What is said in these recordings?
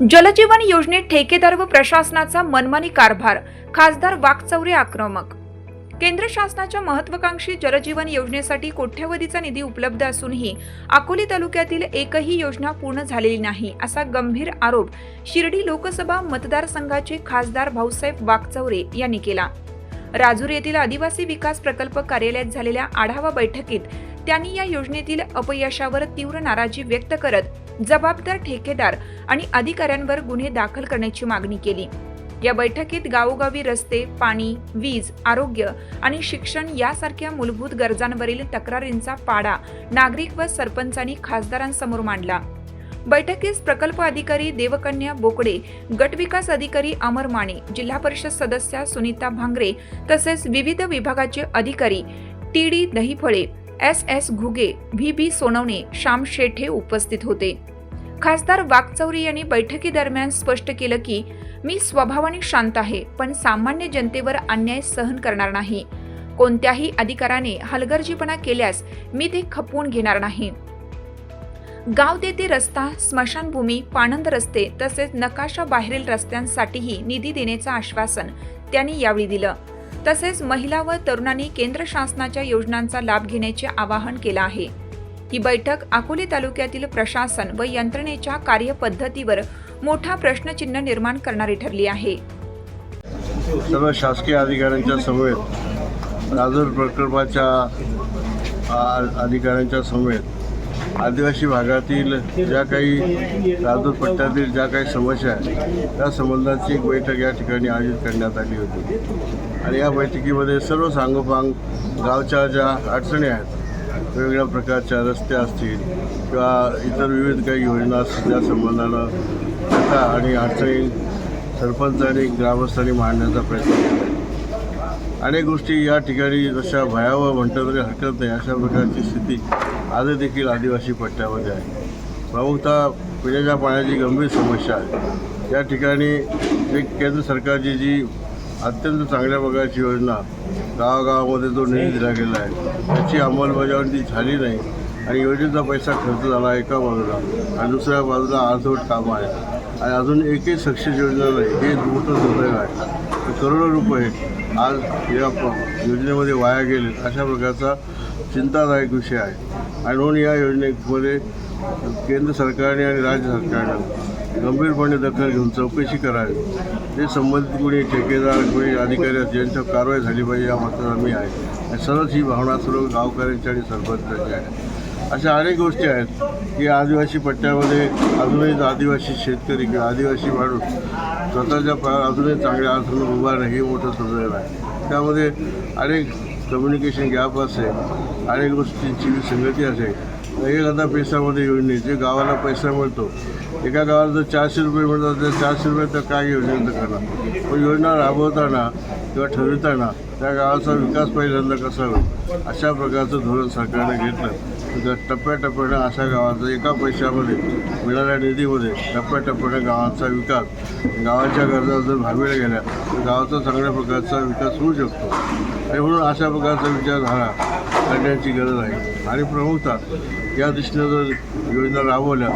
जलजीवन योजनेत ठेकेदार व प्रशासनाचा मनमानी कारभार खासदार वाकचौरे आक्रमक. केंद्र शासनाच्या महत्वाकांक्षी जलजीवन योजनेसाठी कोट्यवधीचा निधी उपलब्ध असूनही अकोले तालुक्यातील एकही योजना पूर्ण झालेली नाही असा गंभीर आरोप शिर्डी लोकसभा मतदारसंघाचे खासदार भाऊसाहेब वाकचौरे यांनी केला. राजूर येथील आदिवासी विकास प्रकल्प कार्यालयात झालेल्या आढावा बैठकीत त्यांनी या योजनेतील अपयशावर तीव्र नाराजी व्यक्त करत जबाबदार ठेकेदार आणि अधिकाऱ्यांवर गुन्हे दाखल करण्याची मागणी केली. या बैठकीत गावोगावी रस्ते पाणी वीज आरोग्य आणि शिक्षण यासारख्या मूलभूत गरजांवरील तक्रारींचा पाडा नागरिक व सरपंचांनी खासदारांसमोर मांडला. बैठकीस प्रकल्प अधिकारी देवकन्या बोकडे गटविकास अधिकारी अमर माने जिल्हा परिषद सदस्या सुनीता भांगरे तसेच विविध विभागाचे अधिकारी T D Dahiphale S S Ghuge V B Sonawane Shyam Shethe उपस्थित होते. खासदार वाकचौरी यांनी बैठकीदरम्यान स्पष्ट केलं की मी स्वभावाने शांत आहे पण सामान्य जनतेवर अन्याय सहन करणार नाही. कोणत्याही अधिकाराने हलगर्जीपणा केल्यास मी ते खपवून घेणार नाही. गाव देते रस्ता स्मशानभूमी पाणंद रस्ते तसेच नकाशा बाहेरील रस्त्यांसाठीही निधी देण्याचं आश्वासन त्यांनी यावेळी दिलं. तसेच महिला व तरुणांनी केंद्र शासनाच्या योजनांचा लाभ घेण्याचे आवाहन केलं आहे. ही बैठक अकोले तालुक्यातील प्रशासन व यंत्रणेच्या कार्यपद्धतीवर मोठा प्रश्नचिन्ह निर्माण करणारी ठरली आहे. सर्व शासकीय अधिकाऱ्यांच्या समवेत राजूर प्रकल्पाच्या अधिकाऱ्यांच्या समवेत आदिवासी भागातील ज्या काही राजूर पट्ट्यातील ज्या काही समस्या आहेत त्या संबंधाची एक बैठक या ठिकाणी आयोजित करण्यात आली होती. आणि या बैठकीमध्ये सर्व सांगोपांग गावच्या ज्या अडचणी आहेत वेगवेगळ्या प्रकारच्या रस्ते असतील किंवा इतर विविध काही योजना असतील त्या संबंधानं कथा आणि अडचणी सरपंच आणि ग्रामस्थांनी मांडण्याचा प्रयत्न केला अनेक गोष्टी या ठिकाणी जशा भयावह म्हणतं तरी हरकत नाही अशा प्रकारची स्थिती आज देखील आदिवासी पट्ट्यामध्ये आहे. प्रमुखतः पिण्याच्या पाण्याची गंभीर समस्या आहे. या ठिकाणी एक केंद्र सरकारची जी अत्यंत चांगल्या प्रकारची योजना गावागावामध्ये जो निधी दिला गेला आहे त्याची अंमलबजावणी ती झाली नाही आणि योजनेचा पैसा खर्च झाला एका बाजूला आणि दुसऱ्या बाजूला अर्धवट कामं आहेत आणि अजून एकही सक्सेस योजना नाही हे मोठं दुर्दैव आहे. करोडो रुपये आज या योजनेमध्ये वाया गेले अशा प्रकारचा चिंतादायक विषय आहे. आणि म्हणून या योजनेमध्ये केंद्र सरकारने आणि राज्य सरकारने गंभीरपणे दखल घेऊन चौकशी करावी. ते संबंधित कोणी ठेकेदार कोणी अधिकारी असतील यांच्यावर कारवाई झाली पाहिजे या मताचा मी आहे. आणि ही भावना सर्व गावकऱ्यांची आणि सरपंचांची आहे. अशा अनेक गोष्टी आहेत की आदिवासी पट्ट्यामध्ये अजूनही आदिवासी शेतकरी किंवा आदिवासी माणूस स्वतःच्या पायावर अजूनही चांगल्या अर्थानं उभा नाही हे मोठं सुदैव आहे. त्यामध्ये अनेक कम्युनिकेशन गॅप असेल अनेक गोष्टींची विसंगती असेल तर एक आता पैशामध्ये योजने जे गावाला पैसा मिळतो एका गावाला जर चारशे रुपये मिळतात तर चारशे रुपये तर काय योजना करा पण योजना राबवताना किंवा ठरविताना त्या गावाचा विकास पहिल्यांदा कसा होईल? अशा प्रकारचं धोरण सरकारने घेतलं. तर टप्प्याटप्प्यानं अशा गावाचा एका पैशामध्ये मिळाल्या निधीमध्ये टप्प्याटप्प्यानं गावाचा विकास गावाच्या गरजा जर भागविल्या गेल्या तर गावाचा चांगल्या प्रकारचा विकास होऊ शकतो. आणि म्हणून अशा प्रकारचा विचार झाला करण्याची गरज आहे. आणि प्रमुखतः या दृष्टीनं जर योजना राबवल्या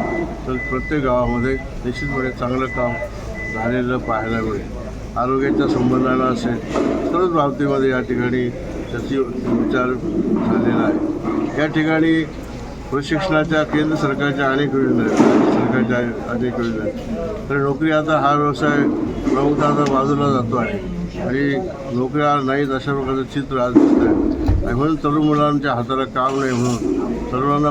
तर प्रत्येक गावामध्ये निश्चितपणे चांगलं काम झालेलं पाहायला मिळेल. आरोग्याच्या संबंधानं असेल सर्वच बाबतीमध्ये या ठिकाणी त्याची विचार झालेला आहे. या ठिकाणी प्रशिक्षणाच्या केंद्र सरकारच्या अनेक योजना आहेत. सरकारच्या अनेक योजना आहेत. तर नोकरी आता हा व्यवसाय प्रमुखतः बाजूला जातो आहे. आणि नोकऱ्या नाहीत अशा प्रकारचं चित्र आज दिसत आहे आणि म्हणून तरुण मुलांच्या हाताला काम नाही म्हणून तरुणांना